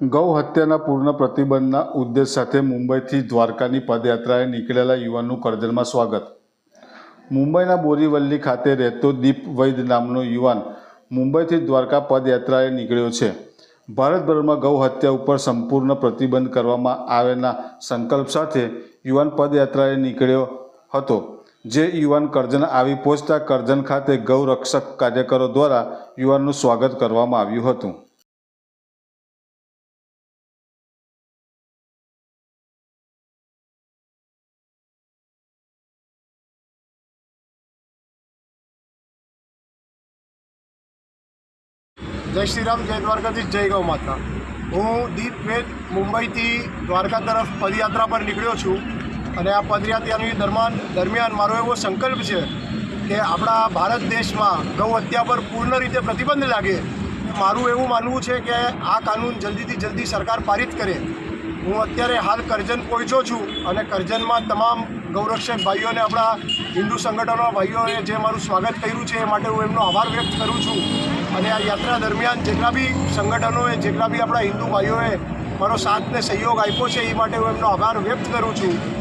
ગૌ હત્યાના પૂર્ણ પ્રતિબંધના ઉદ્દેશ સાથે મુંબઈથી દ્વારકાની પદયાત્રાએ નીકળેલા યુવાનનું કરજણમાં સ્વાગત. મુંબઈના બોરીવલ્લી ખાતે રહેતો દીપ વૈદ નામનો યુવાન મુંબઈથી દ્વારકા પદયાત્રાએ નીકળ્યો છે. ભારતભરમાં ગૌ હત્યા ઉપર સંપૂર્ણ પ્રતિબંધ કરવામાં આવેના સંકલ્પ સાથે યુવાન પદયાત્રાએ નીકળ્યો હતો, જે યુવાન કરજણ આવી પહોંચતા કરજણ ખાતે ગૌરક્ષક કાર્યકરો દ્વારા યુવાનનું સ્વાગત કરવામાં આવ્યું હતું. જય શ્રી રામ જય દ્વારકાધીશ, જય ગૌ માતા. હું દીપ વેદ મુંબઈથી દ્વારકા તરફ પદયાત્રા પર નીકળ્યો છું અને આ પદયાત્રાની દરમિયાન દરમિયાન મારો એવો સંકલ્પ છે કે આપણા ભારત દેશમાં ગૌ હત્યા પર પૂર્ણ રીતે પ્રતિબંધ લાગે, મારું એવું માનવું છે કે આ કાનૂન જલ્દીથી જલ્દી સરકાર પારિત કરે. હું અત્યારે હાલ કરજન પહોંચ્યો છું અને કરજનમાં તમામ ગૌરક્ષક ભાઈઓને આપણા હિન્દુ સંગઠનોના ભાઈઓએ જે મારું સ્વાગત કર્યું છે એ માટે હું એમનો આભાર વ્યક્ત કરું છું. અને આ યાત્રા દરમિયાન જેટલા બી સંગઠનોએ, જેટલા બી આપણા હિન્દુ ભાઈઓએ મારો સાથ ને સહયોગ આપ્યો છે એ માટે હું એમનો આભાર વ્યક્ત કરું છું.